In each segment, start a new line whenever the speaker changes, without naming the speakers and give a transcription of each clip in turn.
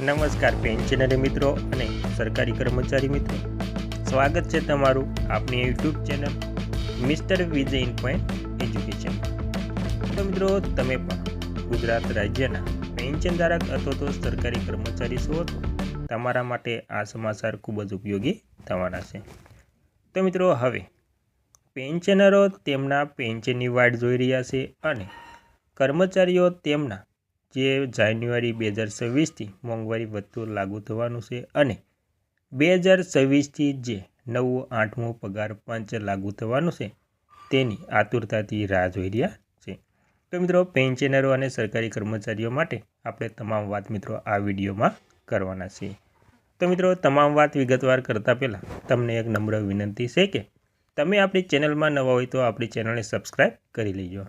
નમસ્કાર પેન્શનરી મિત્રો અને સરકારી કર્મચારી મિત્રો. સ્વાગત છે તમારું આપણી YouTube channel mister Vijay point education. તો મિત્રો, તમે પણ ગુજરાત રાજ્યના પેન્શન ધારક અથવા તો સરકારી કર્મચારી છો તમારા માટે આ સમાચાર ખૂબ જ ઉપયોગી થવાના છે. તો મિત્રો, હવે પેન્શનરો તેમના પેન્શનની વાટ જોઈ રહ્યા છે અને કર્મચારીઓ તેમના જે જાન્યુઆરી બે હજાર છવ્વીસથી મોંઘવારી ભથ્થું લાગુ થવાનું છે અને બે હજાર છવ્વીસથી જે નવું આઠમું પગાર પંચ લાગુ થવાનું છે, તેની આતુરતાથી રાહ જોઈ રહ્યા છે. તો મિત્રો, પેન્શનરો અને સરકારી કર્મચારીઓ માટે આપણે તમામ વાત મિત્રો આ વિડીયોમાં કરવાના છીએ તો મિત્રો, તમામ વાત વિગતવાર કરતાં પહેલાં તમને એક નમ્ર વિનંતી છે કે તમે આપણી ચેનલમાં નવા હોય તો આપણી ચેનલને સબસ્ક્રાઈબ કરી લેજો.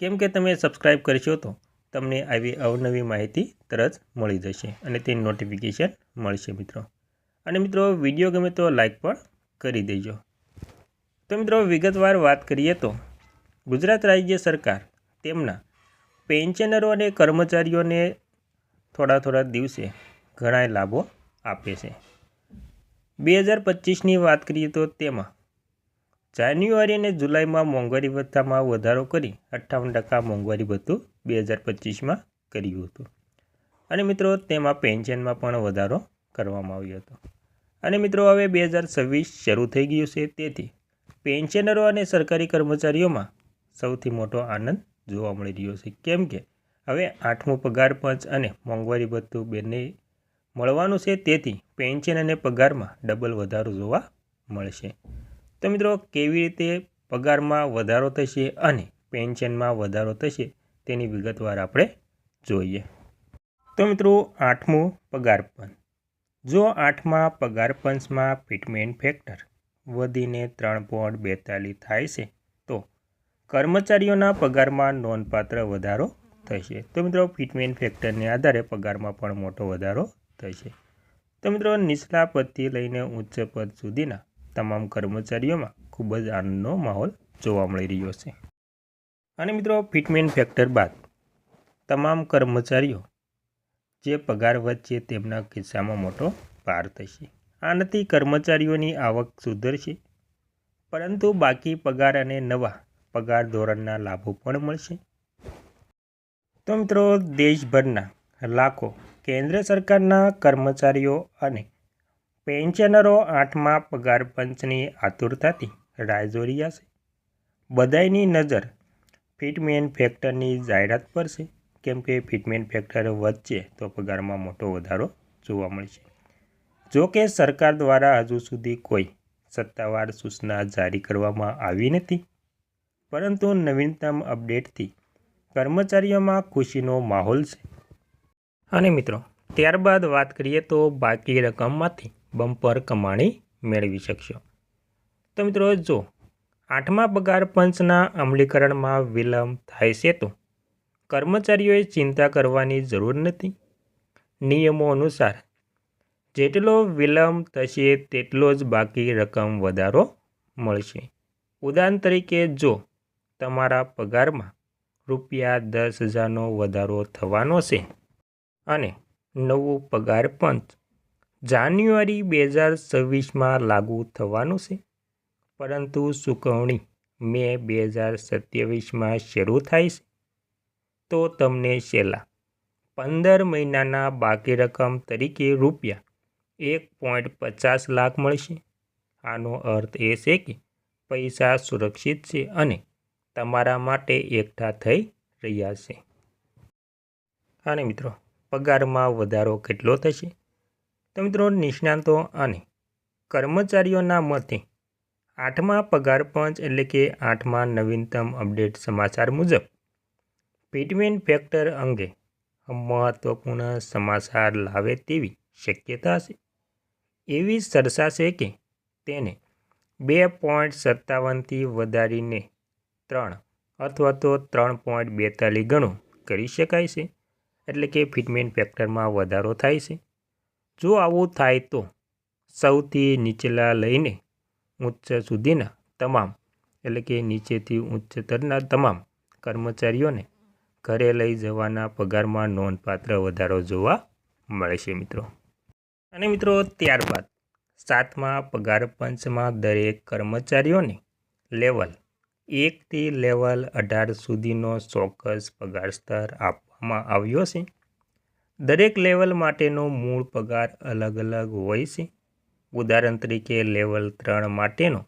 કેમ કે તમે સબસ્ક્રાઈબ કરશો તો તમને આવી અવનવી માહિતી તરત મળી જશે અને તે નોટિફિકેશન મળશે મિત્રો. અને મિત્રો વીડિયો ગમે તો લાઈક પણ કરી દેજો. તો મિત્રો, વિગતવાર વાત કરીએ તો, ગુજરાત રાજ્ય સરકાર તેમના પેન્શનરો અને કર્મચારીઓને થોડા થોડા દિવસે ઘણા લાભો આપે છે. બે હજાર પચીસની વાત કરીએ તો તેમાં જાન્યુઆરી અને જુલાઈમાં મોંઘવારી ભથ્થામાં વધારો કરી અઠ્ઠાવન ટકા મોંઘવારી ભથ્થું બે હજાર પચીસમાં કર્યું હતું. અને મિત્રો, તેમાં પેન્શનમાં પણ વધારો કરવામાં આવ્યો હતો. અને મિત્રો, હવે બે હજાર છવ્વીસ શરૂ થઈ ગયું છે. તેથી પેન્શનરો અને સરકારી કર્મચારીઓમાં સૌથી મોટો આનંદ જોવા મળી રહ્યો છે. કેમ કે હવે આઠમું પગાર પંચ અને મોંઘવારી ભથ્થું બંને મળવાનું છે. તેથી પેન્શન અને પગારમાં ડબલ વધારો જોવા મળશે. તો મિત્રો, કેવી રીતે પગારમાં વધારો થશે અને પેન્શનમાં વધારો થશે તેની વિગતવાર આપણે જોઈએ. તો મિત્રો, આઠમું પગાર જો આઠમા પગાર પંચમાં ફિટમેન્ટ ફેક્ટર વધીને ત્રણ પોઈન્ટ બેતાલીસ થાય છે, તો કર્મચારીઓના પગારમાં નોંધપાત્ર વધારો થશે. તો મિત્રો ફિટમેન્ટ ફેક્ટરને આધારે પગારમાં પણ મોટો વધારો થશે. તો મિત્રો, નીચલા પદથી લઈને ઉચ્ચ પદ સુધીના તમામ કર્મચારીઓમાં ખૂબ જ આનંદનો માહોલ જોવા મળી રહ્યો છે. અને મિત્રો ફિટમેન ફેક્ટર બાદ તમામ કર્મચારીઓ જે પગાર વચ્ચે તેમના ખિસ્સામાં મોટો ભાર થશે. આનાથી કર્મચારીઓની આવક સુધરશે, પરંતુ બાકી પગાર અને નવા પગાર ધોરણના લાભો પણ મળશે. તો મિત્રો, દેશભરના લાખો કેન્દ્ર સરકારના કર્મચારીઓ અને પેન્શનરો આઠમા પગાર પંચની આતુરતાથી રાહ જોઈ રહ્યા બધાની નજર ફિટમેન ફેક્ટરની જાહેરાત પર છે કેમ કે ફિટમેન ફેક્ટર વધશે તો પગારમાં મોટો વધારો જોવા મળશે. જો કે સરકાર દ્વારા હજુ સુધી કોઈ સત્તાવાર સૂચના જારી કરવામાં આવી નથી. પરંતુ નવીનતમ અપડેટથી કર્મચારીઓમાં ખુશીનો માહોલ છે. અને મિત્રો, ત્યારબાદ વાત કરીએ તો બાકી રકમમાંથી બમ્પર કમાણી મેળવી શકશો. તો મિત્રો, જો આઠમા પગાર પંચના અમલીકરણમાં વિલંબ થાય છે તો કર્મચારીઓએ ચિંતા કરવાની જરૂર નથી. નિયમો અનુસાર, જેટલો વિલંબ થશે તેટલો જ બાકી રકમ વધારો મળશે. ઉદાહરણ તરીકે, જો તમારા પગારમાં રૂપિયા દસ હજારનો વધારો થવાનો છે અને નવું પગાર પંચ જાન્યુઆરી બે હજાર છવ્વીસમાં લાગુ થવાનું છે પરંતુ ચૂકવણી મે બે હજાર સત્યાવીસમાં શરૂ થાય છે? તો તમને છેલ્લા પંદર મહિનાના બાકી રકમ તરીકે રૂપિયા એક પોઈન્ટ પચાસ લાખ મળશે. આનો અર્થ એ છે કે પૈસા સુરક્ષિત છે અને તમારા માટે એકઠા થઈ રહ્યા છે. અને મિત્રો, પગારમાં વધારો કેટલો થશે? તો મિત્રો, નિષ્ણાંતો અને કર્મચારીઓના મતે આઠમા પગાર પંચ એટલે કે આઠમા નવીનતમ અપડેટ સમાચાર મુજબ ફિટમેન્ટ ફેક્ટર અંગે મહત્વપૂર્ણ સમાચાર લાવે તેવી શક્યતા છે. એવી ચર્ચા છે કે તેને બે પોઈન્ટ સત્તાવનથી વધારીને ત્રણ અથવા તો ત્રણ પોઈન્ટ બેતાલીસ ગણું કરી શકાય છે, એટલે કે ફિટમેન્ટ ફેક્ટરમાં વધારો થાય છે. જો આવું થાય તો સૌથી નીચલા લઈને ઉચ્ચ સુધીના તમામ, એટલે કે નીચેથી ઉચ્ચતરના તમામ કર્મચારીઓને ઘરે લઈ જવાના પગારમાં નોંધપાત્ર વધારો જોવા મળે છે મિત્રો. અને મિત્રો, ત્યારબાદ સાતમા પગાર પંચમાં દરેક કર્મચારીઓને લેવલ એકથી લેવલ અઢાર સુધીનો ચોક્કસ પગાર સ્તર આપવામાં આવ્યો છે. દરેક લેવલ માટેનો મૂળ પગાર અલગ અલગ હોય છે. ઉદાહરણ તરીકે લેવલ ત્રણ માટેનો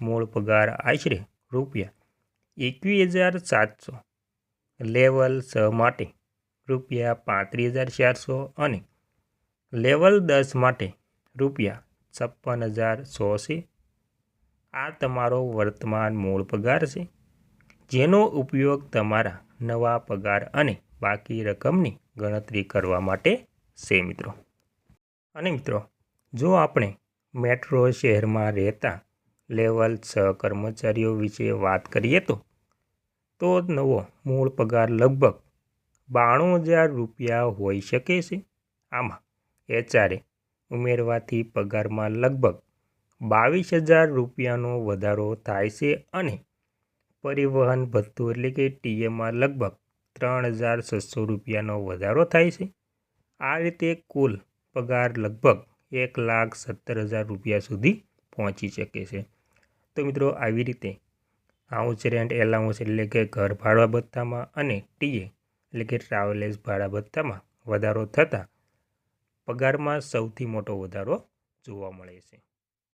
મૂળ પગાર આશરે રૂપિયા એકવીસ હજાર સાતસો, લેવલ છ માટે રૂપિયા પાંત્રીસ હજાર ચારસો અને લેવલ દસ માટે રૂપિયા છપ્પન હજાર સો છે આ તમારો વર્તમાન મૂળ પગાર છે, જેનો ઉપયોગ તમારા નવા પગાર અને બાકી રકમની ગણતરી કરવા માટે છે, મિત્રો. અને મિત્રો, જો આપણે મેટ્રો શહેરમાં રહેતા લેવલ છ કર્મચારીઓ વિશે વાત કરીએ તો? તો નવો મૂળ પગાર લગભગ બાણું હજાર રૂપિયા હોઈ શકે છે. આમાં એચઆરએ ઉમેરવાથી પગારમાં લગભગ બાવીસ હજાર રૂપિયાનો વધારો થાય છે અને પરિવહન ભથ્થું એટલે કે ટીએમાં લગભગ ત્રણ હજાર છસો રૂપિયાનો વધારો થાય છે. આ રીતે કુલ પગાર લગભગ એક લાખ સત્તર હજાર રૂપિયા સુધી પહોંચી શકે છે. તો મિત્રો, આવી રીતે હાઉસ રેન્ટ એલાઉન્સ એટલે કે ઘર ભાડા ભથ્થામાં અને ટીએ એટલે કે ટ્રાવેલર્સ ભાડા ભથ્થામાં વધારો થતાં પગારમાં સૌથી મોટો વધારો જોવા મળે છે.